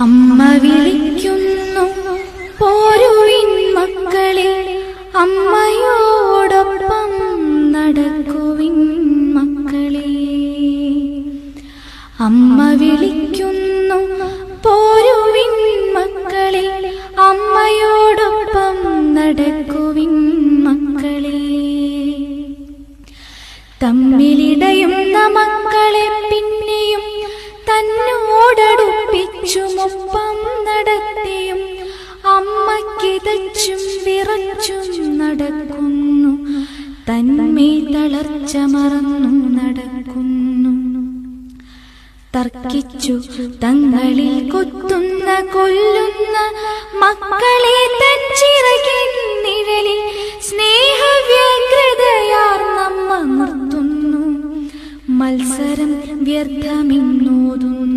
അമ്മ വിളിക്കുന്നു പോരുവിൻ മക്കളെ അമ്മയോടൊപ്പം നടക്കുവിൻ മക്കളെ. അമ്മ വിളിക്കുന്നു പോരുവിൻ മക്കളെ അമ്മയോടൊപ്പം നടക്കുവിൻ മക്കളെ. തമ്മിലിടയുന്ന മക്കളെ അമ്മക്കിതച്ചും വിറച്ചും നടക്കുന്നു. തന്മേ തളർച്ച മറന്നു നടക്കുന്നു. തർക്കിച്ചു തങ്ങളിൽ കൊത്തുന്ന കൊല്ലുന്ന മക്കളെ തൻ ചിറകിൻ നിഴലിൽ സ്നേഹവ്യഗ്രതയാർ നമ്മ നിർത്തുന്നു. മത്സരം വ്യർത്ഥമെന്നോതുന്നു.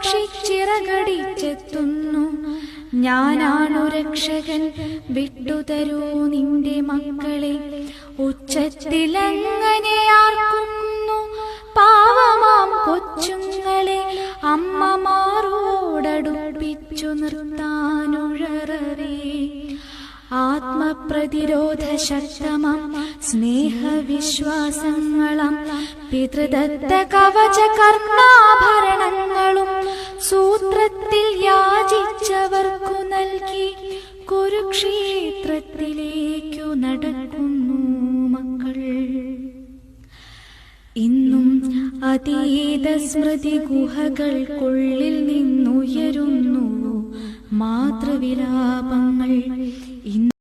കൂറ്റനാം പക്ഷി ചിറകടിച്ചെത്തുന്നു. ഞാനാണു രക്ഷകൻ വിട്ടുതരൂ നിന്റെ മക്കളെ. ഉച്ചത്തിലങ്ങനെ ആർക്കുന്നു? പാവമാം കൊച്ചുങ്ങളെ അമ്മമാരോടടുപ്പിച്ചു നിർത്താനുഴറേ ആത്മപ്രതിരോധ ശക്തമം സ്നേഹവിശ്വാസങ്ങളം പിതൃദത്ത കവച കർണാഭരണങ്ങളും കുരുക്ഷേത്രത്തിലേക്കു നടക്കുന്നു മക്കൾ. ഇന്നും അതീത സ്മൃതി ഗുഹകൾക്കുള്ളിൽ നിന്നുയരുന്നു. മാതൃവിലാപങ്ങൾ